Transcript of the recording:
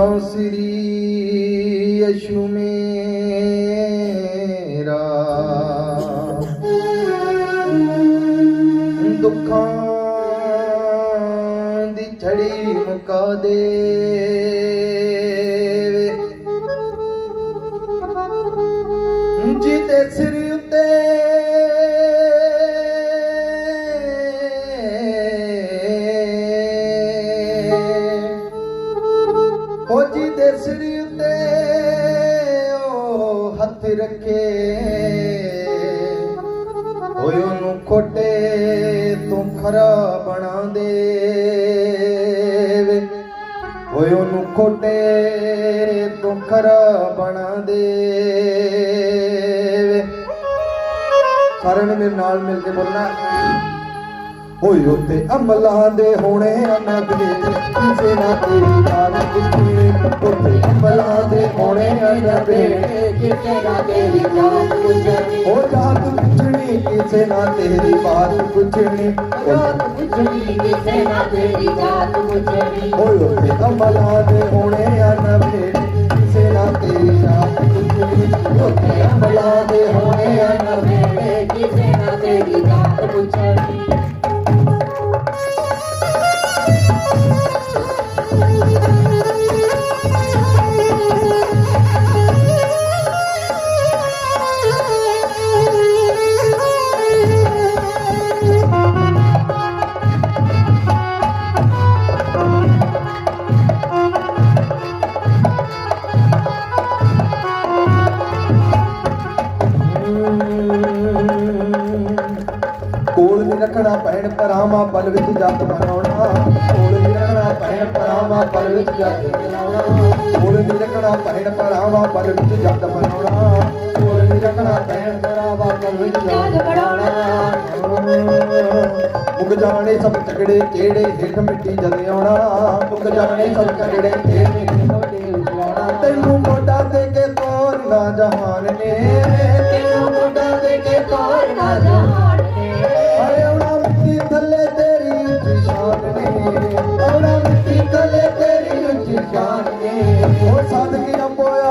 सिरीशूमेरा दुखां जी झड़ी मुका देज सिरी ਦੇ ਸਿਰ ਉਤੇ ਉਹ ਹੱਥ ਰੱਖੇ। ਓਏ ਉਹਨੂੰ ਖੋਟੇ ਤੂੰ ਖਰਾ ਬਣਾ ਦੇ। ਓਏ ਉਹਨੂੰ ਖੋਟੇ ਤੂੰ ਖਰਾ ਬਣਾ ਦੇ। ਵੇ। ਸਾਰਿਆਂ ਨੇ ਮੇਰੇ ਨਾਲ ਮਿਲ ਕੇ ਬੋਲਣਾ। ਹੋਏ ਉੱਤੇ ਅਮਲਾਂ ਦੇ ਹੋਣੇ ਅਨੰਦ ਦੇ ਕਿਸੇ ਨਾ ਤੇਰੀ ਜਾਨ ਪੁੱਛਣੀ ਉੱਤੇ ਅਮਲਾਂ ਦੇ ਹੋਣੇ ਅਨੰਦ ਕਿਸੇ ਨਾ ਤੇਰੀ ਜਾਤ ਪੁੱਛਣੀ। ਹੋ ਜਾਤ ਪੁੱਛਣੀ, ਕਿਸੇ ਨਾ ਤੇਰੀ ਬਾਤ ਪੁੱਛਣੀ। ਜਾਤ ਪੁੱਛਣੀ, ਕਿਸੇ ਨਾ ਤੇਰੀ ਜਾਤ ਪੁੱਛਣੀ। ਓਏ ਉੱਤੇ ਅਮਲਾਂ ਦੇ ਹੋਣੇ ਅਨੰਦ ਕੋਲ ਰੱਖਣਾ ਭੈਣ ਭਰਾਵਾਂ ਪਲ ਵਿੱਚ ਜੱਤ ਮਨਾਉਣਾ ਕੋਲ ਰੱਖਣਾ ਭੈਣ ਭਰਾਵਾਂ ਪਲ ਵਿੱਚ ਜੱਤ ਮਨਾਉਣਾ ਕੋਲ ਰੱਖਣਾ ਭੈਣ ਭਰਾਵਾਂ ਪਲ ਵਿੱਚ ਜੱਤ ਮਨਾਉਣਾ ਕੋਲ ਰੱਖਣਾ ਭੈਣ ਭਰਾਵਾਂ ਪਲ ਵਿੱਚ ਜੱਤ ਮਨਾਉਣਾ ਮੁੱਕ ਜਾਣੇ ਸਭ ਝਗੜੇ ਕਿਹੜੇ ਹੇਠ ਮਿੱਟੀ ਜਦ ਆਉਣਾ। ਮੁੱਕ ਜਾਣੇ ਸਭ ਝਗੜੇ ਕਿਹੜੇ ਛੋਟੇ ਉਜਵਾੜਾ ਤੈਨੂੰ ਮੋਢਾ ਦੇ ਕੇ ਤੋਰਨਾ ਜਹਾਨ ਨੇ। याद किया बोया